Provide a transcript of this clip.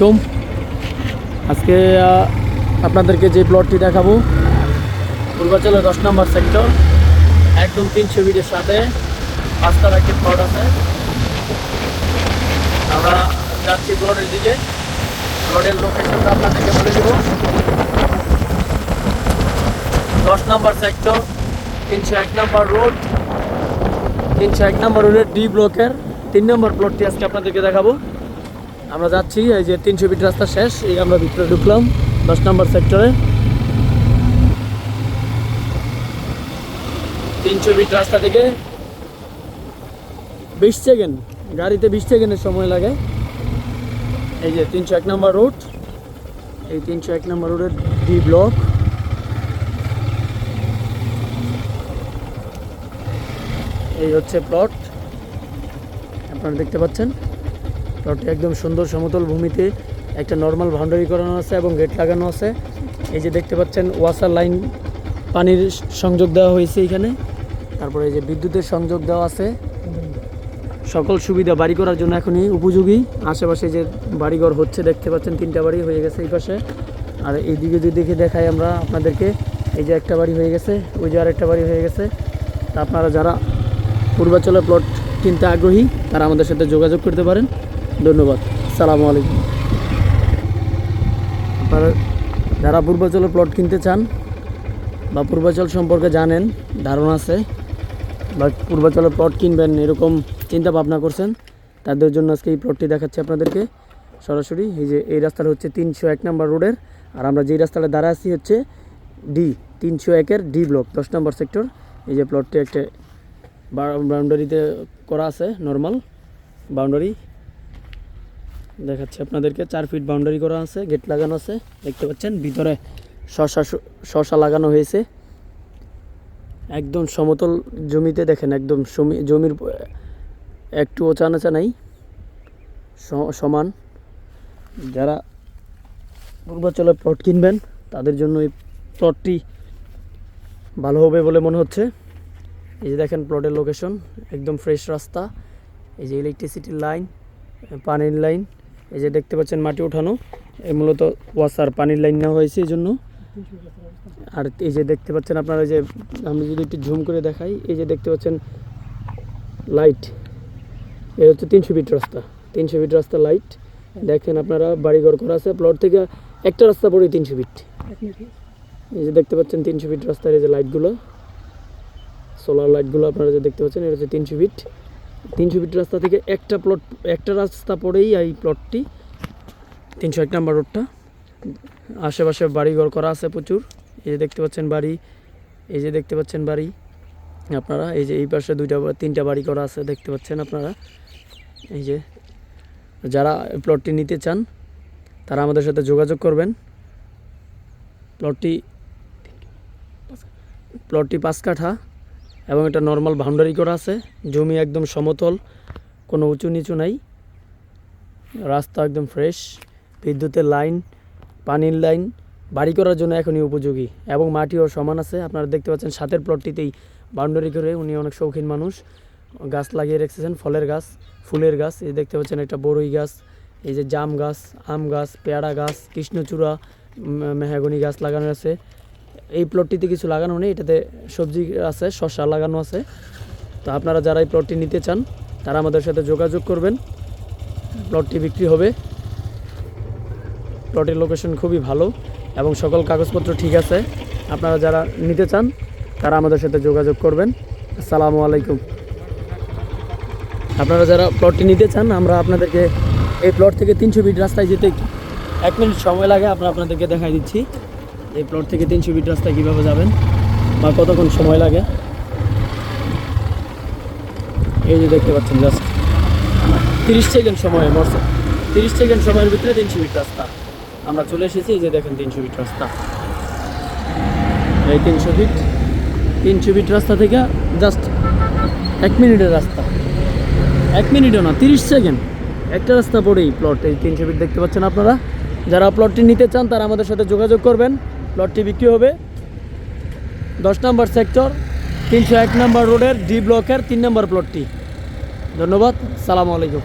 আলাইকুম। আজকে আপনাদেরকে যে প্লটটি দেখাবো পূর্বাচলের দশ নম্বর সেক্টর একদম তিন বিটের সাথে পাঁচটার একটি প্লট আছে। আমরা যাচ্ছি প্লটের দিকে। প্লটের লোকেশনটা আপনাদেরকে বলে দেবো। দশ নম্বর সেক্টর তিনশো এক নম্বর রোড তিনশো এক নম্বর রোডের ডি ব্লকের তিন নম্বর প্লটটি আজকে আপনাদেরকে দেখাবো। আমরা যাচ্ছি, এই যে তিনশো ফিট রাস্তা শেষ, এই আমরা ভিতরে ঢুকলাম, দশ নম্বর সেক্টরে। তিনশো ফিট রাস্তা থেকে বিশ সেকেন্ড, গাড়িতে বিশ সেকেন্ডের সময় লাগে। এই যে তিনশো এক নম্বর রোড এই তিনশো এক নম্বর রোডের ডি ব্লক। এই হচ্ছে প্লট, আপনারা দেখতে পাচ্ছেন। প্লটটি একদম সুন্দর সমতল ভূমিতে একটা নর্মাল বাউন্ডারি করানো আছে এবং গেট লাগানো আছে। এই যে দেখতে পাচ্ছেন, ওয়াসার লাইন পানির সংযোগ দেওয়া হয়েছে এখানে। তারপরে এই যে বিদ্যুতের সংযোগ দেওয়া আছে। সকল সুবিধা বাড়ি করার জন্য এখনই উপযোগী। আশেপাশে যে বাড়িঘর হচ্ছে, দেখতে পাচ্ছেন, তিনটা বাড়ি হয়ে গেছে এই পাশে। আর এইদিকে যদি দেখে দেখাই আমরা আপনাদেরকে, এই যে একটা বাড়ি হয়ে গেছে, ওই যে আরেকটা বাড়ি হয়ে গেছে। আপনারা যারা পূর্বাচলে প্লট কিনতে আগ্রহী, তারা আমাদের সাথে যোগাযোগ করতে পারেন। ধন্যবাদ। সালামু আলাইকুম। আপনারা যারা পূর্বাচলে প্লট কিনতে চান বা পূর্বাচল সম্পর্কে জানেন, ধারণা আছে, বা পূর্বাচলে প্লট কিনবেন এরকম চিন্তা ভাবনা করছেন, তাদের জন্য আজকে এই প্লটটি দেখাচ্ছি আপনাদেরকে। সরাসরি এই যে এই রাস্তাটা হচ্ছে তিনশো এক নম্বর রোডের, আর আমরা যেই রাস্তাটা দাঁড়া আছি হচ্ছে ডি তিনশো একের ডি ব্লক দশ নম্বর সেক্টর এই যে প্লটটি একটা বাউন্ডারিতে করা আছে নর্মাল বাউন্ডারি দেখাচ্ছি আপনাদেরকে। চার ফিট বাউন্ডারি করা আছে গেট লাগানো আছে। দেখতে পাচ্ছেন, ভিতরে শশা শশা লাগানো হয়েছে। একদম সমতল জমিতে দেখেন, একদম জমির একটু ওচা নাচা নাই সমান। যারা পূর্বাচলে প্লট কিনবেন, তাদের জন্য এই প্লটটি ভালো হবে বলে মনে হচ্ছে। এই যে দেখেন প্লটের লোকেশন একদম ফ্রেশ রাস্তা। এই যে ইলেকট্রিসিটির লাইন পানির লাইন এই যে দেখতে পাচ্ছেন মাটি ওঠানো। এই মূলত ওয়াসার পানির লাইন নেওয়া হয়েছে এই জন্য। আর এই যে দেখতে পাচ্ছেন আপনারা যে আমি যদি একটু ঝুম করে দেখাই, এই যে দেখতে পাচ্ছেন লাইট। এই হচ্ছে তিনশো ফিট রাস্তা, তিনশো ফিট রাস্তা লাইট। দেখেন আপনারা, বাড়িঘর করা আছে, প্লট থেকে একটা রাস্তা পড়ে তিনশো ফিট। এই যে দেখতে পাচ্ছেন তিনশো ফিট রাস্তার এই যে লাইটগুলো, সোলার লাইটগুলো আপনারা যে দেখতে পাচ্ছেন, এটা হচ্ছে তিনশো ফিট। তিনশো ফিট রাস্তা থেকে একটা প্লট একটা রাস্তা পরেই এই প্লটটি তিনশো এক নাম্বার রোডটা আশেপাশে বাড়িঘর করা আছে প্রচুর। এই যে দেখতে পাচ্ছেন বাড়ি, এই যে দেখতে পাচ্ছেন বাড়ি। আপনারা এই যে এই পাশে দুইটা তিনটা বাড়ি করা আছে দেখতে পাচ্ছেন আপনারা। এই যে যারা প্লটটি নিতে চান, তারা আমাদের সাথে যোগাযোগ করবেন। প্লটটি প্লটটি পাঁচ কাঠা। এবং এটা নর্মাল বাউন্ডারি করা আছে। জমি একদম সমতল, কোনো উঁচু নিচু নাই। রাস্তা একদম ফ্রেশ বিদ্যুতের লাইন পানির লাইন বাড়ি করার জন্য এখনই উপযোগী এবং মাটিও সমান আছে। আপনারা দেখতে পাচ্ছেন সাতের প্লটটিতেই বাউন্ডারি করে উনি অনেক শৌখিন মানুষ। গাছ লাগিয়ে রেখেছেন, ফলের গাছ, ফুলের গাছ। এই দেখতে পাচ্ছেন একটা বড়ই গাছ, এই যে জাম গাছ, আম গাছ, পেয়ারা গাছ, কৃষ্ণচূড়া মেহাগনি গাছ লাগানো আছে। এই প্লটটিতে কিছু লাগানো নেই, এটাতে সবজি আছে, শসা লাগানো আছে। তো আপনারা যারা এই প্লটটি নিতে চান, তারা আমাদের সাথে যোগাযোগ করবেন। প্লটটি বিক্রি হবে। প্লটের লোকেশন খুবই ভালো এবং সকল কাগজপত্র ঠিক আছে। আপনারা যারা নিতে চান, তারা আমাদের সাথে যোগাযোগ করবেন। আসসালামু আলাইকুম। আপনারা যারা প্লটটি নিতে চান, আমরা আপনাদেরকে এই প্লট থেকে তিনশো ফিট রাস্তায় যেতে এক মিনিট সময় লাগে, আমরা আপনাদেরকে দেখাই দিচ্ছি। এই প্লট থেকে তিনশো ফিট রাস্তায় কীভাবে যাবেন? বা কতক্ষণ সময় লাগে? এই যে দেখতে পাচ্ছেন জাস্ট তিরিশ সেকেন্ড সময় মরছে তিরিশ সেকেন্ড সময়ের ভিতরে তিনশো ফিট রাস্তা। আমরা চলে এসেছি, এই যে দেখেন তিনশো ফিট রাস্তা। এই তিনশো ফিট তিনশো ফিট রাস্তা থেকে জাস্ট এক মিনিটের রাস্তা। এক মিনিটও না, তিরিশ সেকেন্ড একটা রাস্তা পরেই প্লট এই তিনশো ফিট দেখতে পাচ্ছেন আপনারা? যারা প্লটটি নিতে চান, তারা আমাদের সাথে যোগাযোগ করবেন। প্লটটি বিক্রি হবে। দশ নম্বর সেক্টর, তিনশো এক নম্বর রোডের ডি ব্লকের তিন নম্বর প্লটটি। ধন্যবাদ, সালামু আলাইকুম।